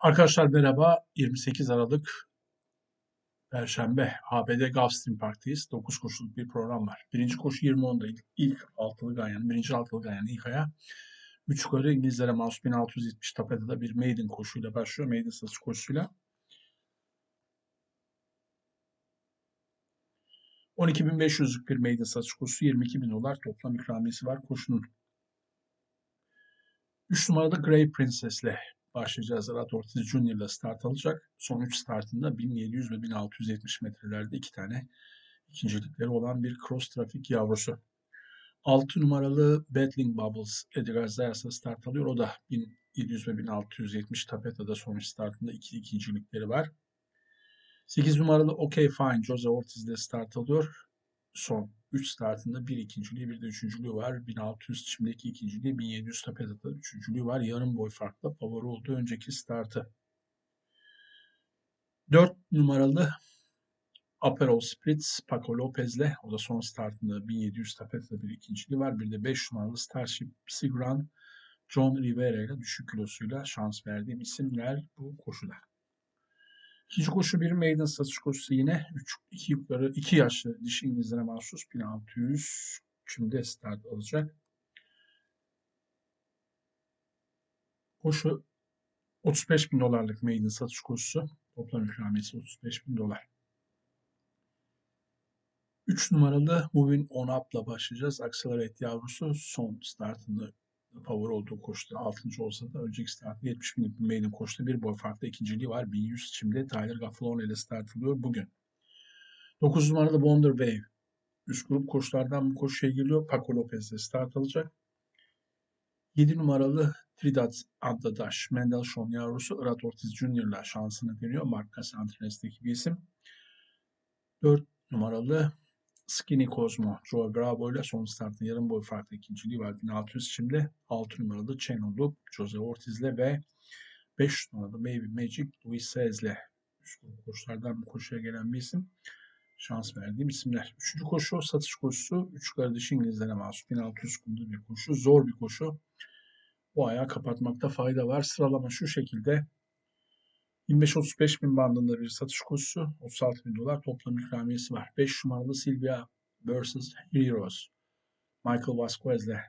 Arkadaşlar merhaba. 28 Aralık Perşembe ABD Gulfstream Park'tayız. 9 koşuluk bir program var. Birinci koşu 20.10'da ilk, ilk altılı ganyan, birinci altılı ganyan ilk aya. Üç yukarı İngilizlere mahsus 1670 tapede bir maiden koşuyla başlıyor. Maiden satış koşusuyla. 12.500'lük bir maiden satış koşusu 22.000 dolar toplam ikramiyesi var koşunun. 3 numarada Grey Princess'le başlayacağız. Arat Ortiz Junior ile start alacak. Son 3 startında 1700 ve 1670 metrelerde iki tane ikincilikleri olan bir cross trafik yavrusu. 6 numaralı Battling Bubbles Edgar Zayas'la start alıyor. O da 1700 ve 1670 tapeta'da son 3 startında iki ikincilikleri var. 8 numaralı OK Fine Jose Ortiz ile start alıyor. Son 3 startında bir ikinciliği bir de üçüncülüğü var. 1600 çimdeki ikinciliği 1700 tapetata üçüncülüğü var. Yarım boy farkla favori oldu önceki startı. 4 numaralı Aperol Spritz Paco Lopez'le o da son startında 1700 tapetata bir ikinciliği var. Bir de 5 numaralı Starship Sigran John Rivera ile düşük kilosuyla şans verdiğim isimler bu koşuda. İkinci koşu bir maiden satış koşusu yine 3 2 yukarı 2 yaşlı dişi İngilizlere mahsus 1600 kümde start alacak. Koşu 35 bin dolarlık maiden satış koşusu. Toplam ikramiyesi 35 bin dolar. 3 numaralı Moving On Up'la başlayacağız. Accelerate yavrusu son startında favori olduğu koşuda 6. olsa da önceki startı 70 binlik bir maiden koşuda bir boy farklı ikinciliği var. 1100 çimde Tyler Gaffalone ile start alıyor bugün. 9 numarada Wonder Wave. Üst grup koşulardan bu koşuya giriyor. Paco Lopez ile start alacak. 7 numaralı Trinidad Adadaş Mendelssohn yavrusu Irat Ortiz ile şansını deniyor. Marka Santres'teki bir isim. 4 numaralı Skinny Cosmo, Joe Bravo ile son startın yarım boy farklı ikinciliği var. 1600 şimdi 6 numaralı Channel Jose Ortiz ile ve 5 numaralı Maybe Magic, Luis Saez ile koşulardan bu koşuya gelen bir isim. Şans verdiğim isimler. Üçüncü koşu satış koşusu. Üç kardeş İngilizlere mahsus 1600 kumda bir koşu. Zor bir koşu. Bu ayağı kapatmakta fayda var. Sıralama şu şekilde. 25-35 bin bandında bir satış koşusu. 36 bin dolar toplam ikramiyesi var. 5 numaralı Silvia vs. Heroes. Michael Vasquez ile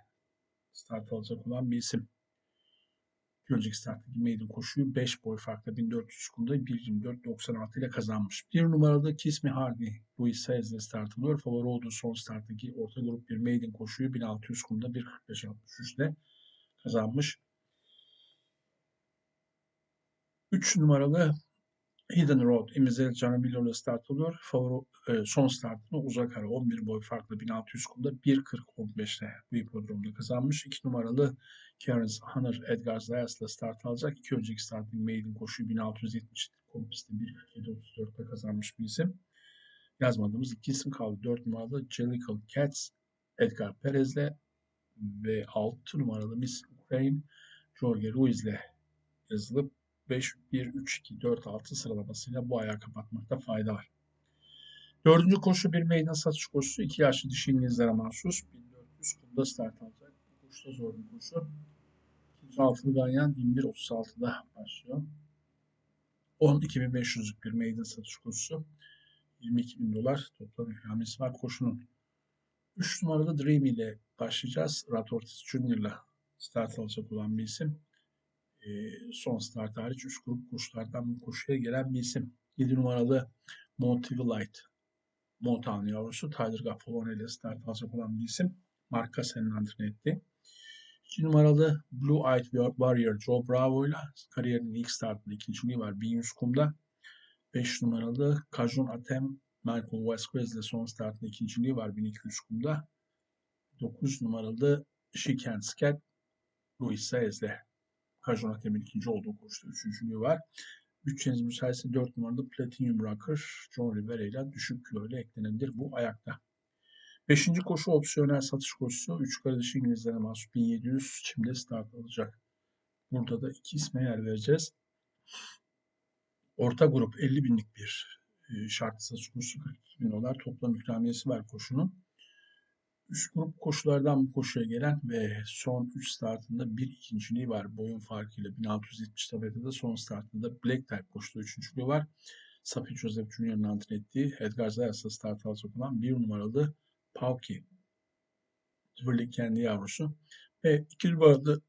start alacak olan bir isim. Bir önceki starttaki maiden koşuyu 5 boy farkla 1400 kumda 1.24.96 ile kazanmış. Bir numarada Kiss Me Hardy Luis Saez ile start alıyor. Favori olduğu son starttaki orta grup bir maiden koşuyu 1600 kumda 1.45.63 ile kazanmış. 3 numaralı Hidden Road İmzel Canabilo ile start oluyor. Favori e, son startını uzak ara 11 boy farklı 1600 kumda 1.40-15'te bu hipodromda kazanmış. 2 numaralı Karen Hunter Edgar Zayas ile start alacak. İki önceki starting maiden koşuyu 1670 kompistte 1.47-34'te kazanmış bir isim. Yazmadığımız iki isim kaldı. 4 numaralı Jellicle Cats Edgar Perez ile ve 6 numaralı Miss Ukraine Jorge Ruiz ile yazılıp 5-1-3-2-4-6 sıralamasıyla bu ayağı kapatmakta fayda var. Dördüncü koşu bir meydan satış koşusu. 2 yaşlı dişi İngilizlere mahsus. 1400 kumda start alacak. Bu koşuda zor bir koşu. İkinci altılı ganyan 21.36'da başlıyor. 12.500'lük bir meydan satış koşusu. 22.000 dolar toplam ikramiyesi var koşunun. 3 numaralı Dream ile başlayacağız. Rat Ortiz Junior ile start alacak olan bir isim e, son start hariç 3 grup koşulardan bu koşuya gelen bir isim. 7 numaralı Motive Light Motown yavrusu Tyler Gaffalone ile start alacak olan bir isim. Marka senin antrenör etti. 2 numaralı Blue Eyed Warrior Joe Bravo ile kariyerinin ilk startında ikinciliği var 1100 kumda. 5 numaralı Kajun Atem Michael Vasquez ile son startında ikinciliği var 1200 kumda. 9 numaralı She Can't Scat Luis Saez ile Kajon Akem'in ikinci olduğu koşuda üçüncülüğü var. Bütçeniz müsaitse 4 numaralı Platinum Rocker John Rivera ile düşük kilo ile eklenebilir bu ayakta. Beşinci koşu opsiyonel satış koşusu. Üç kardeş İngilizlere mahsus 1700 çimde start alacak. Burada da iki isme yer vereceğiz. Orta grup 50 binlik bir e, şartlı satış koşusu 42 bin dolar toplam ikramiyesi var koşunun. Üst grup koşulardan bu koşuya gelen ve son 3 startında bir ikinciliği var. Boyun farkıyla 1670 tabelada son startında Black Type koşuda üçüncülüğü var. Safi Joseph Jr.'ın antren ettiği Edgar Zayas'la start alacak olan bir numaralı Pauki. Twirling kendi yavrusu. Ve iki numaralı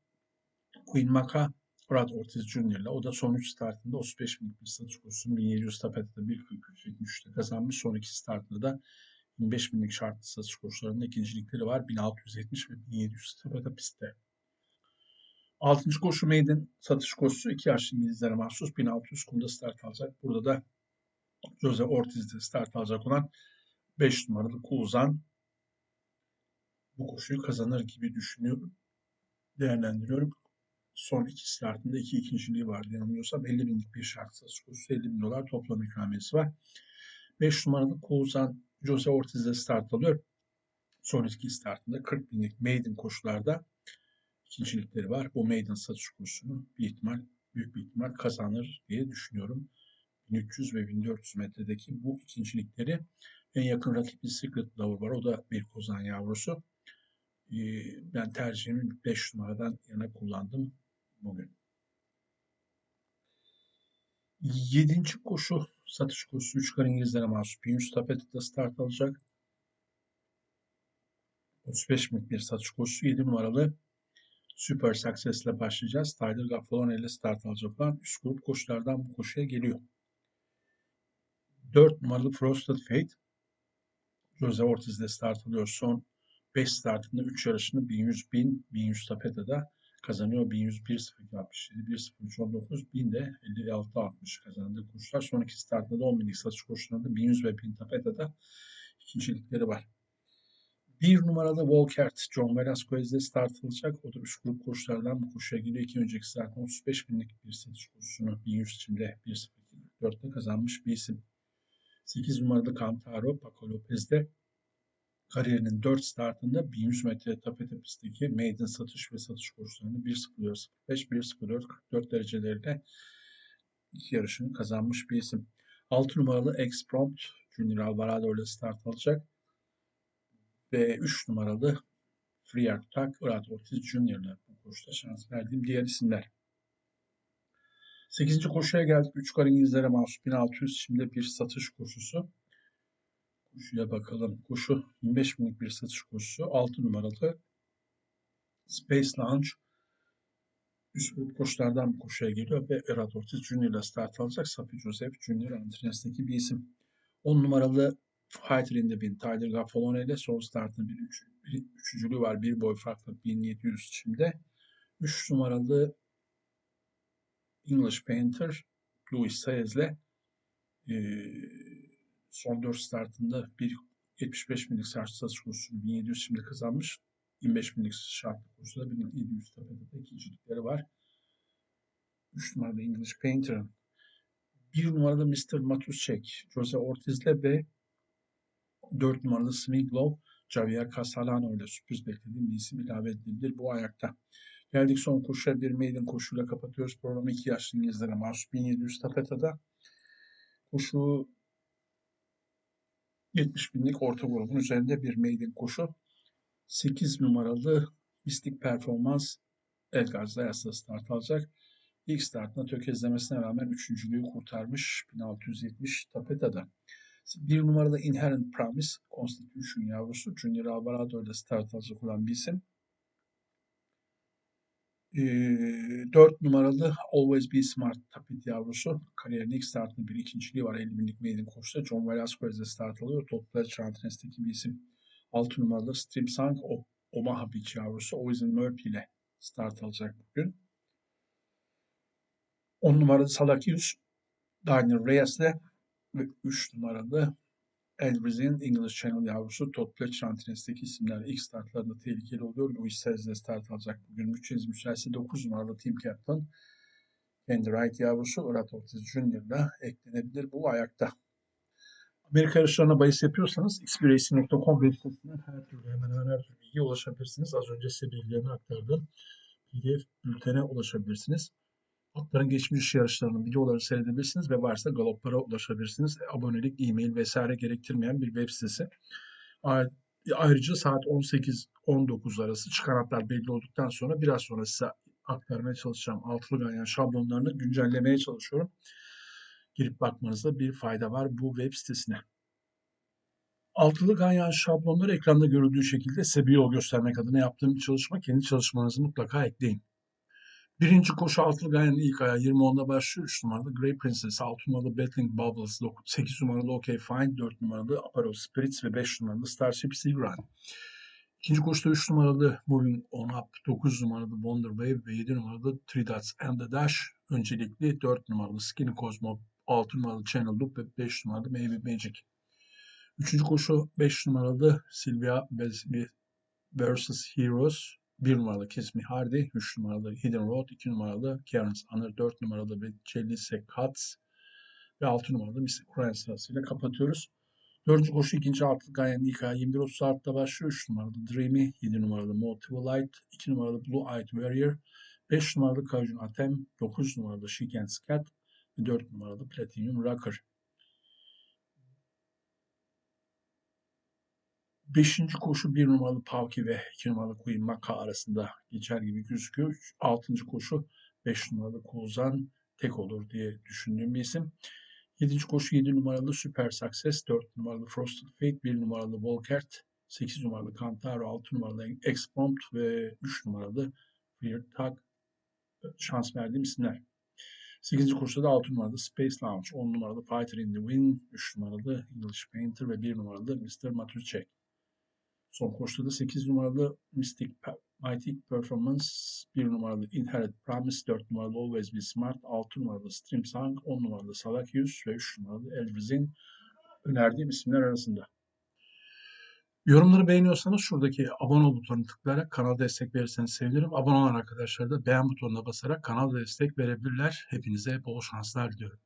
Queen Maka Brad Ortiz ile o da son 3 startında 35 binlik bir satış kursunu 1700 tapette 1.43.73'te kazanmış. Son iki startında da 25 binlik şartlı satış koşularında ikincilikleri var. 1670 ve 1700 tapete pistte. 6. koşu maiden satış koşusu 2 yaşlı İngilizlere mahsus 1600 kumda start alacak. Burada da Jose Ortiz'de start alacak olan 5 numaralı Kuzan bu koşuyu kazanır gibi düşünüyorum. Değerlendiriyorum. Son iki startında iki ikinciliği vardı yanılmıyorsam. 50 binlik bir şart satış koşusu 50 bin dolar toplam ikramiyesi var. 5 numaralı Kuzan Jose Ortiz'de start alıyor. Son iki startında 40 binlik maiden koşularda ikincilikleri var. Bu maiden satış kursunu bir ihtimal, büyük bir ihtimal kazanır diye düşünüyorum. 1300 ve 1400 metredeki bu ikincilikleri en yakın rakibi Secret Lover var. O da bir kozan yavrusu. Ee, ben tercihimi 5 numaradan yana kullandım bugün. Yedinci koşu satış koşusu 3 kar İngilizlere mahsus 1100 tapetede start alacak. 35 binlik bir satış koşusu 7 numaralı Super Success ile başlayacağız. Tyler Gaffalone ile start alacak olan üst grup koşulardan bu koşuya geliyor. 4 numaralı Frosted Fate Jose Ortiz ile start alıyor. Son 5 startında 3 yarışını 1100 1000 1100 tapetede kazanıyor. 1101 067 103 19 1000 de 56 60 kazandığı koşular. Son iki startında da 10 binlik satış koşularında 1100 ve 1000 tapetede ikincilikleri var. Bir numaralı Volkert John Velasquez'de start alacak. O da üst grup koşulardan bu koşuya giriyor. İki önceki startın 35 binlik bir satış koşusunu 1100 içinde 1.04'te kazanmış bir isim. 8 numaralı Cantaro Paco Lopez'de kariyerinin 4 startında 1100 metre tapete pistteki maiden satış ve satış koşularını 1.04.05, 1.04.44 derecelerinde iki yarışını kazanmış bir isim. 6 numaralı X-Prompt Junior Alvarado ile start alacak. Ve 3 numaralı Free Attack Brad Ortiz Junior ile bu koşuda şans verdiğim diğer isimler. 8. koşuya geldik. 3 kar İngilizlere mahsus 1600 şimdi bir satış koşusu. Koşuya bakalım. Koşu 25 binlik bir satış koşusu. 6 numaralı Space Lounge üst grup koşulardan bir koşuya geliyor ve Erad Ortiz Junior ile start alacak. Safi Joseph Junior antrenöründeki bir isim. 10 numaralı Fighter in the Bin Tyler Gaffalone ile son startın bir, üç, bir üçüncülüğü var. Bir boy farklı 1700 şimdi. 3 numaralı English Painter Louis Saez ile e, son 4 startında bir 75 binlik şart satış kursunu 1700 şimdi kazanmış. 25 binlik şartlı kursuda 1700 tepede ikincilikleri var. 3 numaralı English Painter'ın 1 numaralı Mr. Matuszek, Jose Ortiz'le ve 4 numaralı Swinglow, Javier Castellano ile sürpriz beklediğim bir isim ilave edilebilir bu ayakta. Geldik son koşuya bir maiden koşuyla kapatıyoruz. Programı 2 yaşlı İngilizlere mahsus 1700 tapetada. Koşu 70 binlik orta grubun üzerinde bir maiden koşu. 8 numaralı mistik performans Edgar Zayas'la start alacak. İlk startına tökezlemesine rağmen üçüncülüğü kurtarmış 1670 tapetada. Bir numaralı Inherent Promise Constitution yavrusu Junior Alvarado ile start alacak olan bir isim. E, 4 numaralı Always Be Smart Tapit yavrusu. Kariyerin ilk startında bir ikinciliği var. 50 binlik maiden koşuda. John Velasquez'de start alıyor. Toplar Chantines'teki bir isim. 6 numaralı Strip Sang Omaha Beach yavrusu. Oizen Murphy ile start alacak bugün. 10 numaralı Salakius Daniel Reyes ile ve 3 numaralı Elbriz'in English Channel yavrusu Todd Pletcher antrenisteki isimler ilk startlarında tehlikeli oluyor. Louis Saez start alacak bugün. Bütçeniz müsaitse 9 numaralı Team Captain Andy Wright yavrusu Murat Ortiz ile eklenebilir bu ayakta. Amerika yarışlarına bahis yapıyorsanız xbracing.com web sitesinden her türlü hemen hemen her türlü bilgiye ulaşabilirsiniz. Az önce size bilgilerini aktardığım PDF bültene ulaşabilirsiniz. Atların geçmiş yarışlarının videoları seyredebilirsiniz ve varsa galoplara ulaşabilirsiniz. Abonelik, e-mail vesaire gerektirmeyen bir web sitesi. Ayrıca saat 18-19 arası çıkan hatlar belli olduktan sonra biraz sonra size aktarmaya çalışacağım altılı ganyan şablonlarını güncellemeye çalışıyorum. Girip bakmanızda bir fayda var bu web sitesine. Altılı ganyan şablonları ekranda görüldüğü şekilde size bir yol göstermek adına yaptığım bir çalışma. Kendi çalışmanızı mutlaka ekleyin. Birinci koşu altılı ganyanın ilk ayağı 20.10'da başlıyor. 3 numaralı Grey Princess, 6 numaralı Battling Bubbles, 8 numaralı OK Fine, 4 numaralı Aperol Spirits ve 5 numaralı Starship Seagram. İkinci koşuda 3 numaralı Moving On Up, 9 numaralı Wonder Wave ve 7 numaralı Three Dots and the Dash. Öncelikli 4 numaralı Skinny Cosmo, 6 numaralı Channel Loop ve 5 numaralı Maybe Magic. Üçüncü koşu 5 numaralı Sylvia vs. Heroes, 1 numaralı Kiss Me Hardy, 3 numaralı Hidden Road, 2 numaralı Karen's Honor, 4 numaralı Cellise Cuts ve 6 numaralı Mystic Ryan sırasıyla kapatıyoruz. Dördüncü koşu ikinci altı Gayen İK 21.30 saatte başlıyor. 3 numaralı Dreamy, 7 numaralı Motive Light, 2 numaralı Blue Eyed Warrior, 5 numaralı Kajun Atem, 9 numaralı She Can Scat ve 4 numaralı Platinum Rocker. Beşinci koşu bir numaralı Pavki ve iki numaralı Queen Maka arasında geçer gibi gözüküyor. Altıncı koşu beş numaralı Kuzan tek olur diye düşündüğüm bir isim. Yedinci koşu yedi numaralı Super Success, dört numaralı Frosted Fate, bir numaralı Volkert, sekiz numaralı Kantaro, altı numaralı Exprompt ve üç numaralı Weird Tag şans verdiğim isimler. 8. koşuda da 6 numaralı Space Lounge, 10 numaralı Fighter in the Wind, 3 numaralı English Painter ve 1 numaralı Mr. Matucek. Son koşuda da 8 numaralı Mystic Mighty Performance, 1 numaralı Inherit Promise, 4 numaralı Always Be Smart, 6 numaralı Stream Song, 10 numaralı Salakius ve 3 numaralı Elviz'in önerdiğim isimler arasında. Yorumları beğeniyorsanız şuradaki abone ol butonuna tıklayarak kanala destek verirseniz sevinirim. Abone olan arkadaşlar da beğen butonuna basarak kanala destek verebilirler. Hepinize bol şanslar diliyorum.